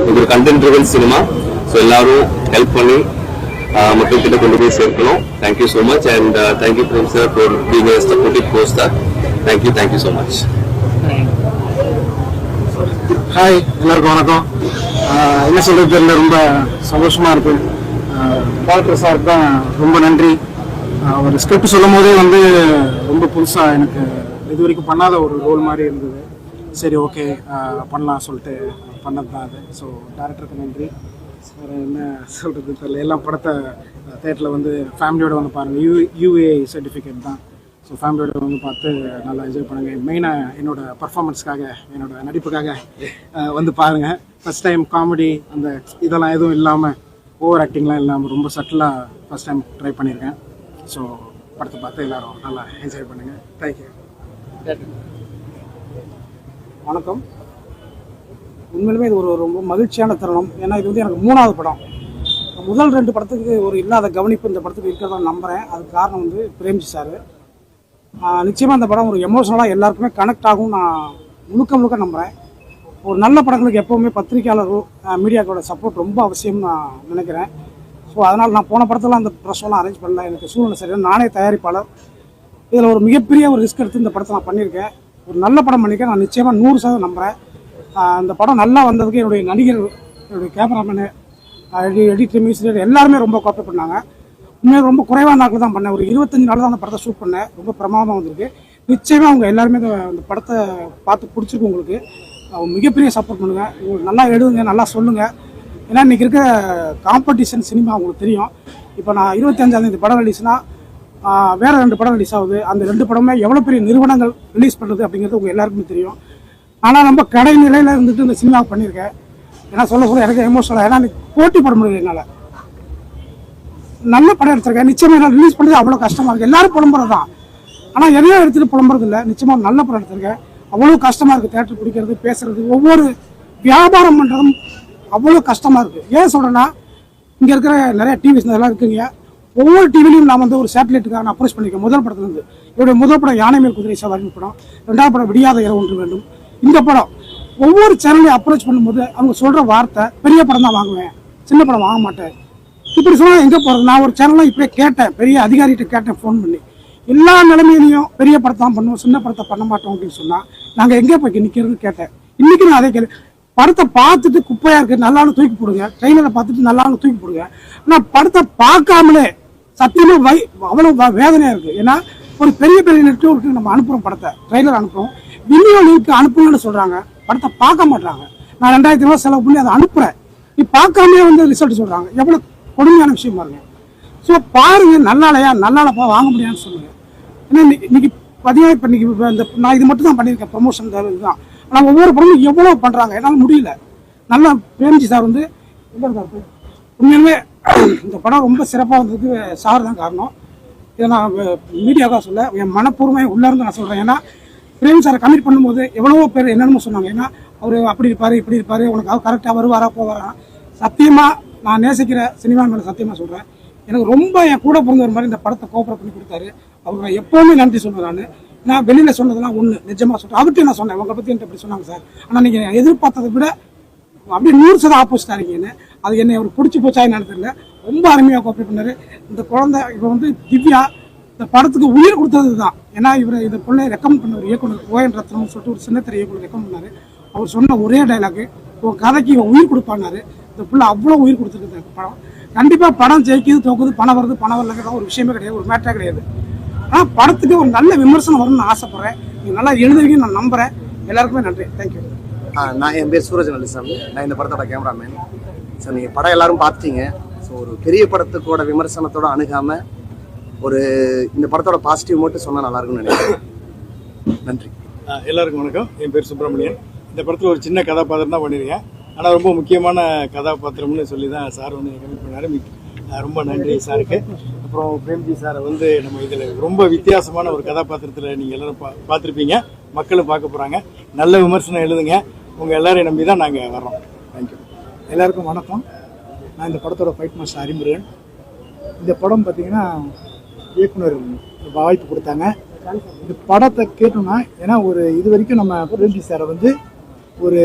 இது ஒரு content driven cinema so எல்லாரும் ஹெல்ப் பண்ணி ஆஹ் மக்கள் கிட்ட கொண்டு போய் சேர்க்கணும். Thank you so much and thank you Prem sir for being supportive sir thank you thank you so much hi எல்லாருக்கும் வணக்கம். என்ன சொல்றது தெரியல ரொம்ப சந்தோஷமா இருக்கு. டாக்டர் சார் தான் ரொம்ப நன்றி. அவர் ஒரு ஸ்கிரிப்ட் சொல்லும் போதே வந்து ரொம்ப புதுசா எனக்கு இது வரைக்கும் பண்ணாத ஒரு ரோல் மாதிரி இருந்தது. சரி ஓகே பண்ணலாம் சொல்லிட்டு பண்ணது தான் அது. ஸோ டேரக்டருக்கு நன்றி. வேறு என்ன சொல்கிறது தெரியல. எல்லாம் படத்தை தேட்டரில் வந்து ஃபேமிலியோடு வந்து பாருங்கள் யூ யூஏ சர்டிஃபிகேட் தான். ஸோ ஃபேமிலியோட வந்து பார்த்து நல்லா என்ஜாய் பண்ணுங்கள் மெயினாக என்னோடய பர்ஃபாமன்ஸ்க்காக என்னோட நடிப்புக்காக வந்து பாருங்கள் ஃபஸ்ட் டைம் காமெடி அந்த இதெல்லாம் எதுவும் இல்லாமல் ஓவர் ஆக்டிங்லாம் இல்லாமல் ரொம்ப சட்டிலாக ஃபஸ்ட் டைம் ட்ரை பண்ணியிருக்கேன் ஸோ படத்தை பார்த்து எல்லோரும் நல்லா என்ஜாய் பண்ணுங்கள் தேங்க்யூ வணக்கம். உண்மையிலுமே இது ஒரு ரொம்ப மகிழ்ச்சியான தருணம். ஏன்னா இது வந்து எனக்கு மூணாவது படம். முதல் ரெண்டு படத்துக்கு ஒரு இல்லாத கவனிப்பு இந்த படத்துக்கு இருக்கிறதா நம்புகிறேன் அதுக்கு காரணம் வந்து பிரேம்ஜி சார். நிச்சயமாக இந்த படம் ஒரு எமோஷனலாக எல்லாருக்குமே கனெக்ட் ஆகும் நான் முழுக்க முழுக்க நம்புகிறேன் ஒரு நல்ல படங்களுக்கு எப்போவுமே பத்திரிகையாளர்கள் மீடியாக்களோட சப்போர்ட் ரொம்ப அவசியம் நான் நினைக்கிறேன். ஸோ அதனால் நான் போன படத்தெல்லாம் அந்த ப்ரெஸ்லாம் அரேஞ்ச் பண்ணல. எனக்கு சூழ்நிலை சரியான நானே தயாரிப்பாளர். இதில் ஒரு மிகப்பெரிய ஒரு ரிஸ்க் எடுத்து இந்த படத்தை நான் பண்ணியிருக்கேன். ஒரு நல்ல படம் பண்ணிக்க நான் நிச்சயமாக நூறு சதவீதம் நம்புகிறேன் அந்த படம் நல்லா வந்ததுக்கு என்னுடைய நடிகர் என்னுடைய கேமராமேனு எடிட்டர் மியூசிக் எல்லாருமே ரொம்ப கோப்பை பண்ணாங்க. உண்மையாக ரொம்ப குறைவான நாட்கள் தான் பண்ணேன். ஒரு இருபத்தஞ்சு நாள் தான் அந்த படத்தை ஷூட் பண்ணேன். ரொம்ப பிரமாதமாக வந்திருக்கு. நிச்சயமாக அவங்க எல்லாருமே அந்த படத்தை பார்த்து பிடிச்சிருக்கு உங்களுக்கு. அவங்க மிகப்பெரிய சப்போர்ட் பண்ணுங்கள் உங்களுக்கு நல்லா எழுதுங்க நல்லா சொல்லுங்கள் ஏன்னா இன்றைக்கி இருக்க காம்படிஷன் சினிமா உங்களுக்கு தெரியும். இப்போ நான் இருபத்தஞ்சாந்தேதி படம் ரிலீஸ்னால் வேற ரெண்டு படம் ரிலீஸ் ஆகுது. அந்த ரெண்டு படமே எவ்வளோ பெரிய நிறுவனங்கள் ரிலீஸ் பண்ணுறது அப்படிங்கிறது உங்கள் எல்லாருக்குமே தெரியும். ஆனால் நம்ம கடை நிலையில் இருந்துட்டு இந்த சினிமா பண்ணியிருக்கேன். ஏன்னா சொல்ல சொல்ல எனக்கு எமோஷனலாக ஏன்னா போட்டி பட முடியல என்னால். நல்ல படம் எடுத்திருக்கேன். நிச்சயமாக என்ன ரிலீஸ் பண்ணுறது அவ்வளோ கஷ்டமாக இருக்குது எல்லாரும் புலம்புறது தான் ஆனால் எதையோ எடுத்துகிட்டு புலம்புறது இல்லை. நிச்சயமாக நல்ல படம் எடுத்திருக்கேன். அவ்வளோ கஷ்டமாக இருக்குது தேட்டர் பிடிக்கிறது பேசுறது ஒவ்வொரு வியாபாரம் பண்ணுறதும் அவ்வளோ கஷ்டமாக இருக்குது ஏன் சொல்கிறேன்னா இங்கே இருக்கிற நிறைய டிவிஸ் இதெல்லாம் இருக்குங்க. ஒவ்வொரு டிவிலையும் நான் வந்து ஒரு சேட்டலைட்டுக்காக நான் அப்ரோச் பண்ணியிருக்கேன் முதல் படத்துல இருந்து. என்னுடைய முதல் படம் யானை மேல் குதிரை சவாரின் படம். ரெண்டாவது படம் விடியாத இரவு ஒன்று வேண்டும். இந்த படம் ஒவ்வொரு சேனலையும் அப்ரோச் பண்ணும்போது அவங்க சொல்ற வார்த்தை பெரிய படம் தான் வாங்குவேன். சின்ன படம் வாங்க மாட்டேன். இப்படி சொன்னால் எங்கே போகிறது நான் ஒரு சேனலாக இப்படியே கேட்டேன். பெரிய அதிகாரிகிட்ட கேட்டேன் ஃபோன் பண்ணி. எல்லா நிலைமையிலையும் பெரிய படத்தை தான் பண்ணுவோம் சின்ன படத்தை பண்ண மாட்டோம் அப்படின்னு சொன்னால் நாங்கள் எங்கே போய் நிற்கிறதுன்னு கேட்டேன். இன்னைக்கு நான் அதே கேள்வி. படத்தை பார்த்துட்டு குப்பையாக இருக்குது நல்லாலும் தூக்கி போடுங்க. ட்ரெயினரை பார்த்துட்டு நல்லாலும் தூக்கி போடுங்க. ஆனால் படத்தை பார்க்காமலே சத்தியமா வை அவ்வளோ வேதனையாக இருக்குது ஏன்னா ஒரு பெரிய பெரிய நெட்ஒர்க்கு நம்ம அனுப்புகிறோம் படத்தை ட்ரெய்லர் அனுப்புகிறோம் வீடியோ லிங்க் அனுப்புங்கன்னு சொல்கிறாங்க படத்தை பார்க்க மாட்டாங்க நான் ரெண்டாயிரத்தி ரூபா செலவு பண்ணி அதை அனுப்புகிறேன் நீ பார்க்காமே வந்து ரிசல்ட் சொல்கிறாங்க எவ்வளோ கொடுமையான விஷயம் பாருங்க. ஸோ பாருங்க நல்லாலையா நல்லாலப்பா வாங்க முடியாதுன்னு சொல்லுங்கள் ஏன்னா இன்னைக்கு- இன்னைக்கு இப்போ இன்னைக்கு இந்த நான் இது மட்டும் தான் பண்ணியிருக்கேன் ப்ரொமோஷன் இதுதான். ஆனால் ஒவ்வொரு படமும் எவ்வளோ பண்ணுறாங்க என்னால் முடியல. நல்லா பிரேம்ஜி சார் வந்து எங்க உண்மையிலுமே இந்த படம் ரொம்ப சிறப்பாக வந்ததுக்கு சார் தான் காரணம். இதை நான் மீடியாவாக சொல்ல என் மனப்பூர்வமாக உள்ள இருந்து நான் சொல்கிறேன் ஏன்னா பிரேம் சாரை கமிட் பண்ணும்போது எவ்வளவோ பேர் என்னென்னமோ சொன்னாங்க. ஏன்னா அவர் அப்படி இருப்பார் இப்படி இருப்பார் உனக்கு அவர் கரெக்டாக வருவாரா போவாரா? சத்தியமாக நான் நேசிக்கிற சினிமா மேலே சத்தியமாக சொல்கிறேன் எனக்கு ரொம்ப என் கூட பிறந்தவர் மாதிரி இந்த படத்தை கோஆப்ரேட் பண்ணி கொடுத்தாரு. அவருக்கு நான் எப்போவுமே நன்றி சொல்லுவேன் நான். நான் வெளியில் சொன்னதெல்லாம் ஒன்று நிஜமாக சொல்கிறேன் அவர்கிட்ட நான் சொன்னேன். உங்களை பற்றி என்கிட்ட இப்படி சொன்னாங்க சார். ஆனால் நீங்கள் எதிர்பார்த்ததை விட அப்படியே நூறு சதம் ஆப்போசிட் இருக்கீங்கன்னு அது என்னை அவர் பிடிச்சி போச்சா என்னன்னு தெரியல. ரொம்ப அருமையாக கோஆப்ரேட் பண்ணாரு. இந்த குழந்தை இப்போ வந்து திவ்யா இந்த படத்துக்கு உயிர் கொடுத்தது தான் ஏன்னா இவர் இந்த பிள்ளை ரெக்கமெண்ட் பண்ண ஒரு இயக்குனர் ஓஎன் ரத்னம் சொல்லிட்டு ஒரு சின்னத்திரை இயக்குனர் ரெக்கமெண்ட் பண்ணாரு. அவர் சொன்ன ஒரே டைலாக்கு உன் கதைக்கு இவன் உயிர் கொடுப்பானாரு இந்த பிள்ளை அவ்வளோ உயிர் கொடுத்துருக்கு இந்த படம். கண்டிப்பாக படம் ஜெயிக்குது தோக்குது பணம் வருது பணம் வரலங்கிறது ஒரு விஷயமே கிடையாது ஒரு மேட்டரே கிடையாது. ஆனால் படத்துக்கு ஒரு நல்ல விமர்சனம் வரும்னு ஆசைப்பட்றேன். நீங்கள் நல்லா எழுதுவீங்கன்னு நான் நம்புகிறேன் எல்லாருக்குமே நன்றி. தேங்க்யூ நான் என் பேர் சூரஜ் நல்லசாமி நான் இந்த படத்தோட கேமராமேன் ஸோ நீங்கள் படம் எல்லாரும் பார்த்தீங்க ஸோ ஒரு பெரிய படத்துக்கோட விமர்சனத்தோட அணுகாம ஒரு இந்த படத்தோட பாசிட்டிவ் மட்டும் சொன்னால் நல்லாயிருக்கும்னு நினைக்கிறேன். நன்றி. எல்லாருக்கும் வணக்கம். என் பேர் சுப்பிரமணியன். இந்த படத்தில் ஒரு சின்ன கதாபாத்திரம் தான் பண்ணியிருக்கேன். ஆனால் ரொம்ப முக்கியமான கதாபாத்திரம்னு சொல்லி தான் சார் வந்து கமிட் பண்ணாரு. மிக்- ரொம்ப நன்றி சாருக்கு. அப்புறம் பிரேம்ஜி சாரை வந்து நம்ம இதில் ரொம்ப வித்தியாசமான ஒரு கதாபாத்திரத்தில் நீங்கள் எல்லோரும் பா பார்த்துருப்பீங்க. மக்களும் பார்க்க போகிறாங்க நல்ல விமர்சனம் எழுதுங்க. உங்கள் எல்லாரையும் நம்பி தான் நாங்கள் வர்றோம். தேங்க்யூ எல்லாருக்கும் வணக்கம். நான் இந்த படத்தோட ஃபைட் மாஸ்டர் அறிமுருகன். இந்த படம் பார்த்தீங்கன்னா இயக்குனர் வாய்ப்பு கொடுத்தாங்க. இந்த படத்தை கேட்டோம்னா ஏன்னா ஒரு இது வரைக்கும் நம்ம பிரேம்ஜி சாரை வந்து ஒரு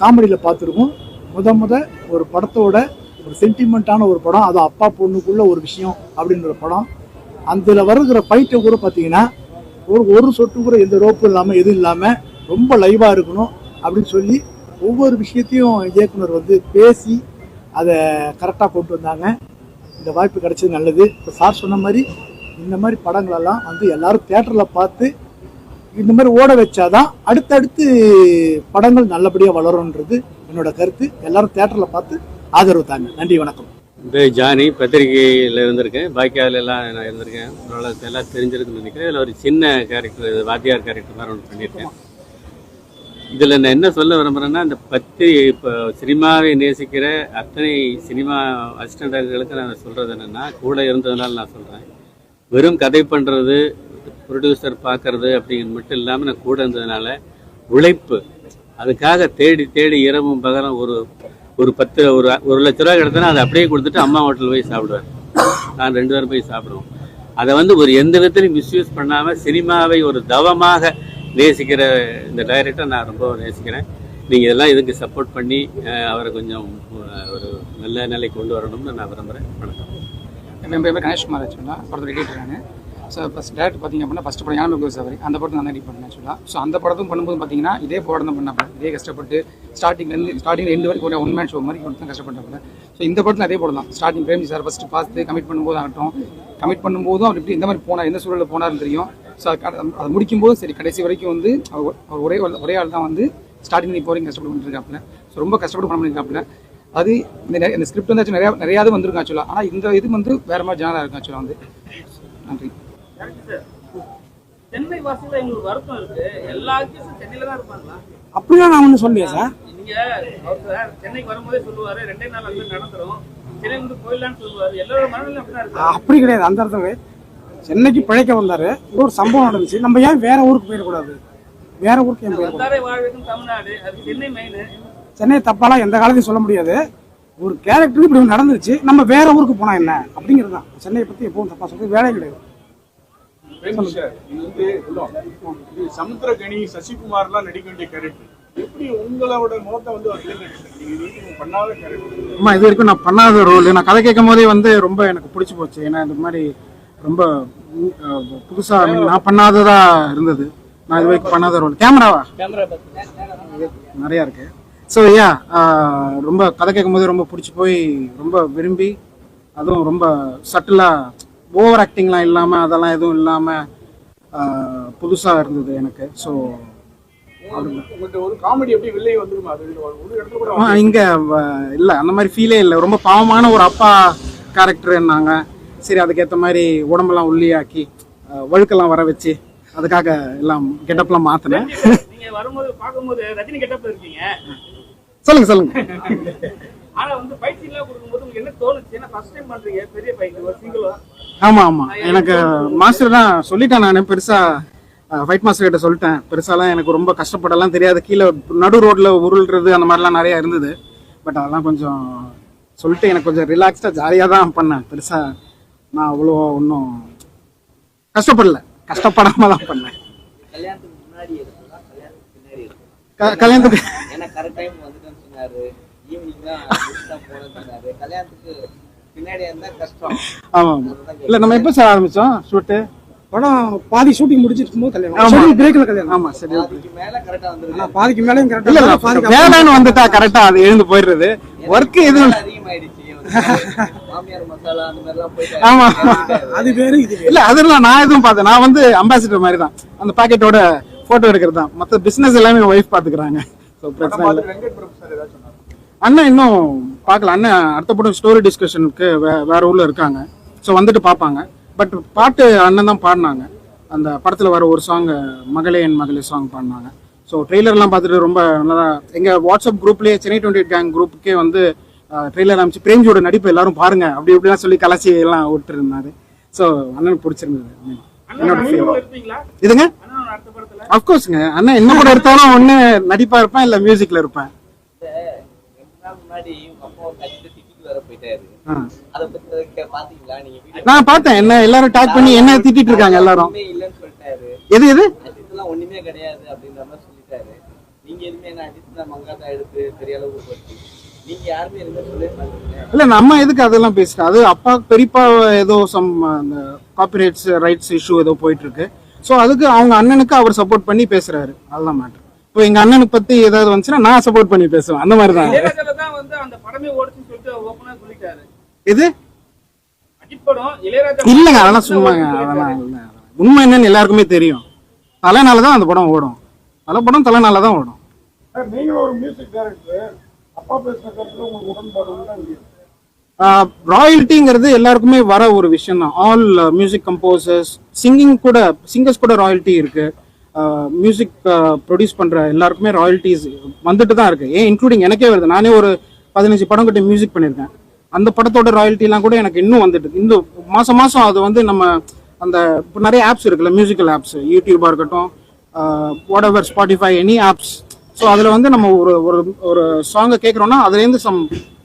காமெடியில் பார்த்துருக்கோம். முத முத ஒரு படத்தோட ஒரு சென்டிமெண்ட்டான ஒரு படம் அது அப்பா பொண்ணுக்குள்ள ஒரு விஷயம் அப்படின்ற படம். அதில் வருகிற ஃபைட்டை கூட பார்த்தீங்கன்னா ஒரு ஒரு சொட்டு கூட எந்த ரோப்பும் இல்லாமல் எதுவும் இல்லாமல் ரொம்ப லைவாக இருக்கணும். அப்படின்னு சொல்லி ஒவ்வொரு விஷயத்தையும் இயக்குனர் வந்து பேசி அதை கரெக்டாக கொண்டு வந்தாங்க. இந்த வாய்ப்பு கிடைச்சது நல்லது. இப்போ சார் சொன்ன மாதிரி இந்த மாதிரி படங்களெல்லாம் வந்து எல்லாரும் தேட்டரில் பார்த்து இந்த மாதிரி ஓட வச்சாதான் அடுத்தடுத்து படங்கள் நல்லபடியாக வளரும்ன்றது என்னோட கருத்து. எல்லாரும் தேட்டரில் பார்த்து ஆதரவு தாங்க. நன்றி வணக்கம். பேர் ஜானி பத்திரிகையில் இருந்திருக்கேன். பாக்கியாவில் எல்லாம் நான் இருந்திருக்கேன். ஓரளவுக்கு எல்லாம் தெரிஞ்சிருக்குன்னு நினைக்கிறேன். இதில் ஒரு சின்ன கேரக்டர் வாத்தியார் கேரக்டர் மாதிரி ஒன்று பண்ணியிருக்கேன். இதில் நான் என்ன சொல்ல விரும்புகிறேன்னா இந்த பத்து இப்போ சினிமாவை நேசிக்கிற அத்தனை சினிமா அசிஸ்டண்ட்களுக்கு நான் சொல்கிறது என்னென்னா கூட இருந்ததுனால நான் சொல்கிறேன் வெறும் கதை பண்ணுறது ப்ரொடியூசர் பார்க்குறது அப்படிங்கிறது மட்டும் இல்லாமல் நான் கூட இருந்ததுனால உழைப்பு அதுக்காக தேடி தேடி இரவும் பகலும் ஒரு ஒரு பத்து ஒரு ஒரு லட்ச ரூபா கிடத்தனா அதை அப்படியே கொடுத்துட்டு அம்மா ஹோட்டல் போய் சாப்பிடுவேன். நான் ரெண்டு பேரும் போய் சாப்பிடுவோம். அதை வந்து ஒரு எந்த விதத்திலையும் மிஸ்யூஸ் பண்ணாமல் சினிமாவை ஒரு தவமாக நேசிக்கிற இந்த டைரக்டர் நான் ரொம்ப நேசிக்கிறேன். நீங்கள் இதெல்லாம் இதுக்கு சப்போர்ட் பண்ணி அவரை கொஞ்சம் ஒரு நல்ல நிலை கொண்டு வரணும்னு நான் விரும்புகிறேன் வணக்கம். என் பேர் கணேஷ்குமார் ஆக்சுவலாக படத்தில் கேட்டுருக்காங்க ஸோ ஃபஸ்ட் டேரக்ட் பார்த்தீங்க அப்படின்னா ஃபஸ்ட் படம் யானை சவரி அந்த படத்தை நான் எடிட் பண்ணேன் ஆக்சுவலாக ஸோ அந்த படத்தும் பண்ணும்போது பார்த்தீங்கன்னா இதே போராட்டம் தான் பண்ணாப்புல இதே கஷ்டப்பட்டு ஸ்டார்டிங்லேருந்து ஸ்டார்டிங் ரெண்டு வரைக்கும் ஒரு ஒன் மேன் ஷோ மாதிரி கொண்டு தான் கஷ்டப்பட்டாப்புல ஸோ இந்த படத்தில் அதே படம் தான். ஸ்டார்டிங் பிரேமி சார் ஃபஸ்ட்டு பார்த்து கமிட் பண்ணும்போது ஆகட்டும். கமிட் பண்ணும்போதும் அவர் எப்படி இந்த மாதிரி போனார் எந்த சூழலில் போனார்னு தெரியும். ஸோ அதை முடிக்கும்போது சரி கடைசி வரைக்கும் வந்து அவர் அவர் ஒரே ஒரே ஆள் தான் வந்து ஸ்டார்டிங் இப்போ வரைக்கும் கஷ்டப்பட்டு பண்ணிட்டு இருக்காப்புல ஸோ ரொம்ப கஷ்டப்பட்டு பண்ண பண்ணியிருக்காப்புல அது இந்த இந்த ஸ்கிரிப்ட் வந்து நிறையா நிறையா இது வந்திருக்கும் ஆக்சுவலாக ஆனால் இந்த இது வந்து வேற மாதிரி ஜனதாக இருக்கும் ஆக்சுவலாக வந்து. நன்றி. சென்னை வாசியில எங்களுக்கு வருத்தம் இருக்கு. எல்லா ஆர்டிஸ்டும் சென்னையில தான் இருப்பாங்களா? அப்படிலாம் நான் ஒன்றும் சொல்லலையே சார் நீங்க அவர் சென்னைக்கு வரும்போதே சொல்லுவாரு ரெண்டே நாள் வந்து நடந்துரும். சென்னை வந்து போயிடலான்னு சொல்லுவாரு. எல்லாரோட மனநிலை அப்படிதான் இருக்கு. அப்படி கிடையாது அந்த இடத்துல சென்னைக்கு பிழைக்க வந்தாரு. இங்க ஒரு சம்பவம் நடந்துச்சு. நம்ம ஏன் வேற ஊருக்கு போயிடக்கூடாது? வேற ஊருக்கு ஏன் போயிடக்கூடாது? சென்னை தப்பாலாம் எந்த காலத்தையும் சொல்ல முடியாது. ஒரு கேரக்டருக்கு இப்படி நடந்துச்சு நம்ம வேற ஊருக்கு போனா என்ன? அப்படிங்கிறது தான். சென்னையை பத்தி எப்பவும் தப்பா சொல்றது வேலையே கிடையாது. இது இது சமுத்திரகனி சசிகுமார்லாம் நடிக்க வேண்டிய கேரக்டர் எப்படி உங்களோட முகத்தை வந்து அவர் தேர்ந்தெடுத்தார் நீங்க இது வரைக்கும் பண்ணாத கேரக்டர் அம்மா இது வரைக்கும் நான் பண்ணாத ரோல் நான் கதை கேட்கும் போதே வந்து ரொம்ப எனக்கு பிடிச்சி போச்சு. ஏன்னா இந்த மாதிரி ரொம்ப உம், அஹ், புதுசா I mean, நான் பண்ணாததா இருந்தது. நான் இது வரைக்கும் பண்ணாத ரோல் கேமராவா? நிறையா இருக்கு. ஸோ யா ரொம்ப கதை கேட்கும் போது ரொம்ப பிடிச்சி போய் ரொம்ப விரும்பி அதுவும் ரொம்ப சட்டிலாக ஓவர் ஆக்டிங்லாம் இல்லாமல் அதெல்லாம் எதுவும் இல்லாமல் புதுசாக இருந்தது எனக்கு. ஸோ இங்க இல்ல அந்த மாதிரி ஃபீலே இல்ல. ரொம்ப பாவமான ஒரு அப்பா கேரக்டர்னாங்க சரி அதுக்கேத்த மாதிரி உடம்பெல்லாம் அஹ், வழுக்கெல்லாம் வர வச்சு அதுக்காக எல்லாம் கெட்டப்லாம் மாத்தினேன். நீங்க வரும்போது பார்க்கும்போது ரஜினி கெட்டப்ல இருக்கீங்க. சொல்லுங்க சொல்லுங்க. ஆனா வந்து ஃபைட் சீன்லாம் கொடுக்கும்போது உங்களுக்கு என்ன தோணுச்சு? ஏன்னா ஃபர்ஸ்ட் டைம் பண்றீங்க பெரிய ஃபைட் ஒரு சிங்கிளா ஆமா ஆமா. எனக்கு மாஸ்டர் தான் சொல்லிட்டேன் நான் பெருசா ஃபைட் மாஸ்டர் கிட்ட சொல்லிட்டேன். பெருசாலாம் எனக்கு ரொம்ப கஷ்டப்படலாம் தெரியாது. கீழே நடு ரோட்ல உருள்றது அந்த மாதிரிலாம் நிறைய இருந்தது. பட் அதெல்லாம் கொஞ்சம் சொல்லிட்டு எனக்கு கொஞ்சம் ரிலாக்ஸ்டா ஜாலியாக தான் பண்ணேன். பெருசா நான் அவ்வளோ ஒன்றும் கஷ்டப்படல. கஷ்டப்படாம தான் பண்ணேன். கல்யாணத்துக்கு முன்னாடி எடுக்கலாம் கல்யாணத்துக்கு பின்னாடி எடுக்கலாம் க- கல்யாணத்துக்கு ஏன்னா கரெக்ட் டைம் வந்துட்டேன்னு சொன்னாரு. ஈவினிங் தான் தான் போனேன்னு சொன்னாரு. கல்யாணத்துக்கு பின்னாடி இருந்தா கஷ்டம். ஆமா ஆமா. இல்ல நம்ம எப்போ சார் ஆரம்பிச்சோம் ஷூட்டு படம் பாதி ஷூட்டிங் முடிச்சிட்டு இருக்கும்போது ஆமா. கல்யாணம் பிரேக்ல கல்யாணம். ஆமா சரி. அதுக்கு மேல கரெக்டா வந்துருக்கு. ஆனா பாதிக்கு மேலேயும் இல்ல கரெக்டா இல்ல பாதிக்கு வேலைன்னு வந்துட்டா கரெக்டா அது எழுந்து போயிடுறது. ஒர்க் எதுவும் ஆமா. அது வேறு இல்ல அதெல்லாம் நான் எதுவும் பார்த்தேன். நான் வந்து அம்பாசிடர் மாதிரி தான் அந்த பாக்கெட்டோட போட்டோ எடுக்கிறது தான் மற்ற பிசினஸ் எல்லாமே ஒய்ஃப் பாத்துக்கிறாங்க. ஸோ பிரச்சனை இல்லை. இன்னும் பார்க்கல. அண்ணன் அடுத்த படம் ஸ்டோரி டிஸ்கஷனுக்கு வே வேற ஊர்ல இருக்காங்க. ஸோ வந்துட்டு பார்ப்பாங்க. பட் பாட்டு அண்ணன் தான் பாடினாங்க. அந்த படத்தில் வர ஒரு சாங் மகளே என் மகளே சாங் பாடினாங்க. ஸோ ட்ரெய்லர்லாம் பார்த்துட்டு ரொம்ப நல்லா எங்கள் வாட்ஸ்அப் குரூப்லேயே சென்னை டுவெண்ட்டி எயிட் கேங் குரூப்புக்கே வந்து ட்ரெய்லர் அமைச்சு பிரேம்ஜியோட நடிப்பு எல்லாரும் பாருங்க. அப்படி இப்படிலாம் சொல்லி கலாச்சி எல்லாம் விட்டுருந்தாரு. ஸோ அண்ணனுக்கு பிடிச்சிருந்தது. என்னோட இதுங்க? அடுத்த அஃப்கோர்ஸ்ங்க அண்ணன் என்ன கூட எடுத்தாலும் ஒன்று நடிப்பா இருப்பேன் இல்லை மியூசிக்கில் இருப்பேன். நான் பார்த்தேன். என்ன எல்லாரும் டாக் பண்ணி என்ன திட்டிட்டு இருக்காங்க எல்லாரும்? ஒண்ணுமே இல்லைன்னு சொல்லிட்டாரு. எது எது? ஒண்ணுமே கிடையாது அப்படின்ற மாதிரி சொல்லிட்டாரு. நீங்க எதுவுமே என்ன அஜித் தான் மங்காத்தா எடுத்து பெரிய அளவுக்கு நீங்க இல்ல நம்ம எதுக்கு அதெல்லாம் பேசுறோம் அது அப்பா பெரியப்பா ஏதோ சம் அந்த காப்பிரைட்ஸ் ரைட்ஸ் இஷ்யூ ஏதோ போயிட்டு இருக்கு ஸோ அதுக்கு அவங்க அண்ணனுக்கு அவர் சப்போர்ட் பண்ணி பேசுறாரு. அதுதான் மேட்டர் இப்போ எங்க அண்ணனுக்கு பத்தி ஏதாவது வந்துச்சுன்னா நான் சப்போர்ட் பண்ணி பேசுவேன். அந்த மாதிரி தான் இளையராஜால தான் வந்து அந்த படமே ஓடுச்சுன்னு சொல்லிட்டு ஓப்பனா சொல்லிட்டாரு. இது அஜித் படம். இளையராஜா இல்லைங்க அதெல்லாம் சும்மாங்க. அதெல்லாம் உண்மை என்னன்னு எல்லாருக்குமே தெரியும். தலைனால தான் அந்த படம் ஓடும். தலை படம் தலைனால தான் ஓடும் நீங்களும் ஒரு மியூசிக் டைரக்டர் அப்பா கருத்துல உங்களுக்கு உடன்பாடு உண்டா இல்லையா ராயல்ட்டிங்கிறது எல்லாருக்குமே வர ஒரு விஷயம் தான் ஆல் மியூசிக் கம்போசர்ஸ் சிங்கிங் கூட சிங்கர்ஸ் கூட ராயல்ட்டி இருக்கு. மியூசிக் ப்ரொடியூஸ் பண்ற எல்லாருக்குமே ராயல்ட்டிஸ் வந்துட்டு தான் இருக்கு. ஏன் இன்க்ளூடிங் எனக்கே வருது. நானே ஒரு பதினஞ்சு படம் கிட்ட மியூசிக் பண்ணியிருக்கேன். அந்த படத்தோட ராயல்ட்டிலாம் கூட எனக்கு இன்னும் வந்துட்டு இந்த மாசம் மாசம் அது வந்து நம்ம அந்த இப்போ நிறைய ஆப்ஸ் இருக்குல்ல மியூசிக்கல் ஆப்ஸ் யூடியூபாக இருக்கட்டும் whatever Spotify any apps so அதில் வந்து நம்ம ஒரு ஒரு ஒரு சாங்கை கேட்குறோம்னா அதுலேருந்து சம்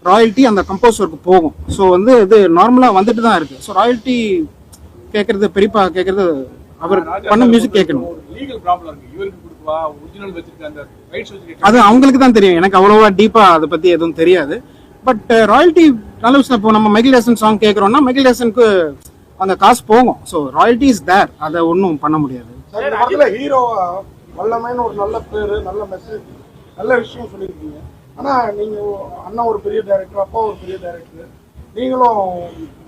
ராயல்ட்டி அந்த கம்போசருக்கு போகும். ஸோ வந்து இது நார்மலாக வந்துட்டு தான் இருக்கு. ஸோ ராயல்ட்டி கேட்கறது பெரியப்பா கேட்கறது அவர் பண்ண மியூசிக் கேட்கணும் ஒரு லீகல் ப்ராப்ளம் இருக்கு. இவருக்கு கொடுக்குவா? ஒரிஜினல் வச்சிருக்க அந்த ரைட்ஸ் வச்சிருக்க அது அவங்களுக்கு தான் தெரியும். எனக்கு அவ்வளோவா டீப்பாக அதை பற்றி எதுவும் தெரியாது. பட் ராயல்ட்டி நல்ல விஷயம். இப்போ நம்ம மைக்கேல் சாங் கேட்குறோம்னா மைக்கேல் அங்கே காசு போகும். ஸோ ராயல்ட்டி இஸ் தேர் அதை ஒன்றும் பண்ண முடியாது. ஹீரோவா வல்லமைன்னு ஒரு நல்ல பேரு நல்ல மெசேஜ் நல்ல விஷயம் சொல்லியிருக்கீங்க. ஆனா நீங்க அண்ணா ஒரு பெரிய டைரக்டர் அப்பா ஒரு பெரிய டைரக்டர் நீங்களும்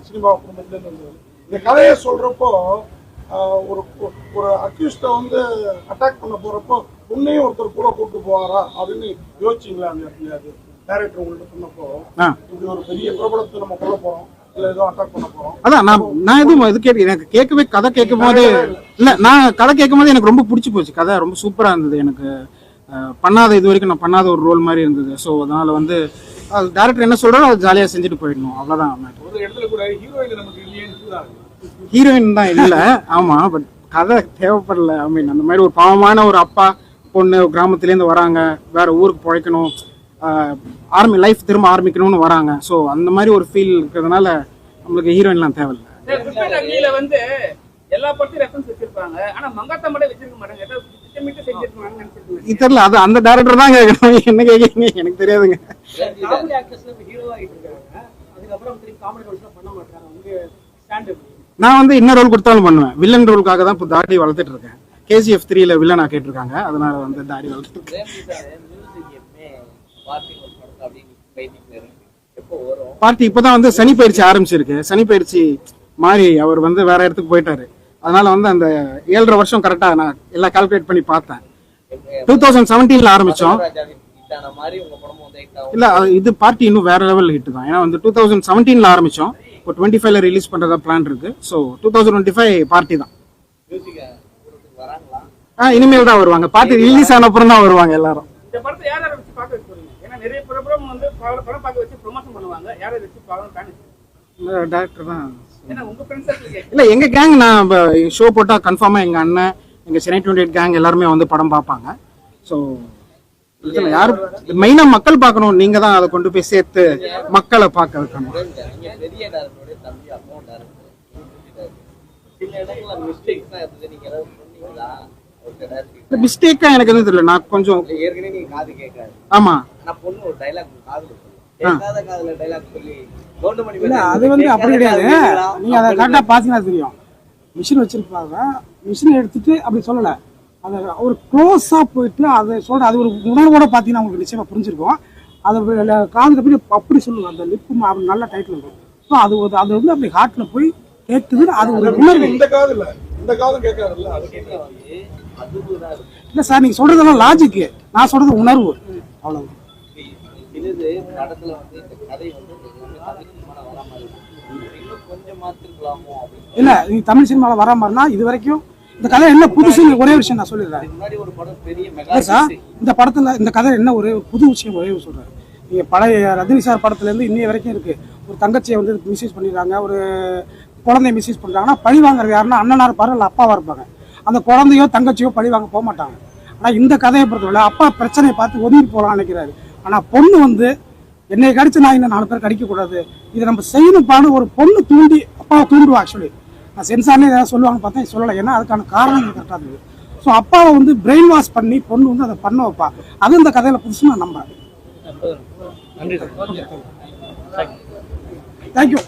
சினிமா குடும்பத்துல இருந்து வந்தவர். இந்த கதையை சொல்றப்போ ஆஹ், ஒரு ஒரு அக்யூஸ்ட வந்து அட்டாக் பண்ண போறப்போ உன்னையும் ஒருத்தர் கூட கூட்டு போவாரா அப்படின்னு யோசிச்சீங்களா அந்த இடத்துல டைரக்டர் உங்கள்ட்ட சொன்னப்போ? இப்படி ஒரு பெரிய பிரபலத்தை நம்ம கொல்ல போறோம். அதான் நான் நான் எதுவும் இது கேட்க எனக்கு கேட்கவே கதை கேட்கும் போது இல்ல நான் கதை கேட்கும் போது எனக்கு ரொம்ப பிடிச்சி போச்சு. கதை ரொம்ப சூப்பரா இருந்தது எனக்கு. பண்ணாத இது வரைக்கும் நான் பண்ணாத ஒரு ரோல் மாதிரி இருந்தது. ஸோ அதனால வந்து டேரக்டர் என்ன சொல்றாரோ அதை ஜாலியாக செஞ்சுட்டு போயிடணும். அவ்வளோதான் ஹீரோயின் தான் இல்லை. ஆமா பட் கதை தேவைப்படல. ஐ மீன் அந்த மாதிரி ஒரு பாவமான ஒரு அப்பா பொண்ணு கிராமத்துலேருந்து வராங்க. வேற ஊருக்கு பிழைக்கணும். ஆர்மி லைஃப் திரும்ப ஆரம்பிக்கணும்னு வராங்க. ஸோ அந்த மாதிரி ஒரு ஃபீல் இருக்கிறதுனால நம்மளுக்கு ஹீரோயின்லாம் தேவையில்லை. வந்து எல்லா படத்தையும் ரெஃபரன்ஸ் வச்சிருப்பாங்க. ஆனா மங்காத்தா மட்டும் வச்சிருக்க மாட்டாங்க. இது தெரியல அது அந்த டேரக்டர் தான் கேட்கணும் என்ன கேட்குறீங்க எனக்கு தெரியாதுங்க. நான் வந்து என்ன ரோல் கொடுத்தாலும் பண்ணுவேன். வில்லன் ரோலுக்காக தான் இப்போ தாடி வளர்த்துட்டு இருக்கேன். கேஜிஎஃப் த்ரீல வில்லனா கேட்டிருக்காங்க. அதனால வந்து தாடி வளர்த்துட்டு இருக்கேன். பார்ட்டி இப்போதான் வந்து சனி பயிற்சி ஆரம்பிச்சிருக்கு. சனி பயிற்சி மாறி அவர் வந்து வேற இடத்துக்கு போயிட்டாரு. அதனால வந்து அந்த ஏழரை வருஷம் கரெக்டா நான் எல்லாம் கால்குலேட் பண்ணி பார்த்தேன். டூ தௌசண்ட் செவன்டீன்ல ஆரம்பிச்சோம். இல்ல இது பார்ட்டி இன்னும் வேற லெவல் ஹிட் தான். ஏன்னா வந்து டூ தௌசண்ட் செவன்டீன்ல ஆரம்பிச்சோம். இப்போ டுவெண்ட்டி ஃபைவ்ல ரிலீஸ் பண்றதா பிளான் இருக்கு. So two thousand twenty five party தான் ஆ இனிமேல் தான் வருவாங்க. பார்ட்டி ரிலீஸ் ஆன அப்புறம் தான் வருவாங்க எல்லாரும். நிறைய பிரபலம் வந்து படம் படம் பார்க்க வச்சு ப்ரொமோஷன் பண்ணுவாங்க. யாரை வச்சு பார்க்கணும் பிளான் டேரக்டர் தான். இல்ல எங்க கேங் நான் ஷோ போட்டா கன்ஃபார்மா எங்க அண்ணன் எங்க சென்னை டுவெண்ட்டி எயிட் கேங் எல்லாருமே வந்து படம் பார்ப்பாங்க. ஸோ இதுல யாரு மெயினா மக்கள் பார்க்கணும். நீங்க தான் அதை கொண்டு போய் சேர்த்து மக்களை பார்க்க வைக்கணும். சில இடங்கள்ல மிஸ்டேக்ஸ் தான் இருந்தது. நீங்க ஏதாவது சொன்னீங்களா? டேரக்டர் மிஸ்டேக்கா எனக்கு எதுவும் தெரியல. நான் கொஞ்சம் ஏற்கனவே நீங்க காது கேட்காது. ஆமா. ஆனா பொண்ணு ஒரு டைலாக் காதுல கேட்காத காதுல டைலாக் சொல்லி கவுண்டமணி இல்ல அது வந்து அப்படி கிடையாது. நீங்க அதை கரெக்டா பாத்தீங்கன்னா தெரியும். மிஷின் வச்சிருப்பாங்க. மிஷின் எடுத்துட்டு அப்படி சொல்லல. அதை ஒரு க்ளோஸா போயிட்டு அதை சொல்ற அது ஒரு உணர்வோட பாத்தீங்கன்னா உங்களுக்கு நிச்சயமா புரிஞ்சிருக்கும். அதை காதுல போய் அப்படி சொல்லுங்க. அந்த லிப்பு அப்படி நல்ல டைட்டில் இருக்கும். ஸோ அது ஒரு- அது வந்து அப்படி ஹார்ட்ல போய் கேட்குது அது ஒரு உணர்வு. இந்த காது இல்ல இந்த காதும் கேட்காதுல்ல அது இருக்கு. இல்ல சார் நீங்க சொல்றதெல்லாம் லாஜிக் நான் சொல்றது உணர்வு. அவ்வளவு சிலது படத்துல வந்து இந்த கதை வந்து எல்லாமே தமிழ் சினிமால வர இல்ல தமிழ் மாதிரினா இது வரைக்கும் இந்த கதை என்ன புதுசுன்னு ஒரே விஷயம் நான் சொல்லிடுறேன். சார் இந்த படத்துல இந்த கதை என்ன ஒரே புது விஷயம் ஒரு சொல்றேன். நீங்க பழைய ரஜினி சார் படத்துல இருந்து இன்னைய வரைக்கும் இருக்கு. ஒரு தங்கச்சியை வந்து மிஸ்யூஸ் பண்ணிடுறாங்க ஒரு குழந்தைய மிஸ்யூஸ் பண்றாங்கன்னா பழி வாங்குறது யாருன்னா அண்ணனா இருப்பாரு இல்ல அப்பாவா இருப்பாங்க. அந்த குழந்தையோ தங்கச்சியோ பழி வாங்க போக மாட்டாங்க. ஆனா இந்த கதையை பொறுத்தவரை அப்பா பிரச்சனையை பார்த்து ஒதுங்கி போகலாம்னு நினைக்கிறாரு. ஆனா பொண்ணு வந்து என்னை கடிச்சு நான் இன்னும் நாலு பேர் கடிக்க கூடாது இதை நம்ம செய்யணும்பான்னு ஒரு பொண்ணு தூண்டி அப்பாவை தூண்டுவா ஆக்சுவலி நான் சென்சார்லேயே ஏதாவது சொல்லுவாங்க பார்த்தா சொல்லலை. ஏன்னா அதுக்கான காரணம் கரெக்டாக இருக்குது ஸோ அப்பாவை வந்து பிரெயின் வாஷ் பண்ணி பொண்ணு வந்து அதை பண்ண வைப்பா. அது இந்த கதையில புதுசு நான் நம்புறேன். தேங்க்யூ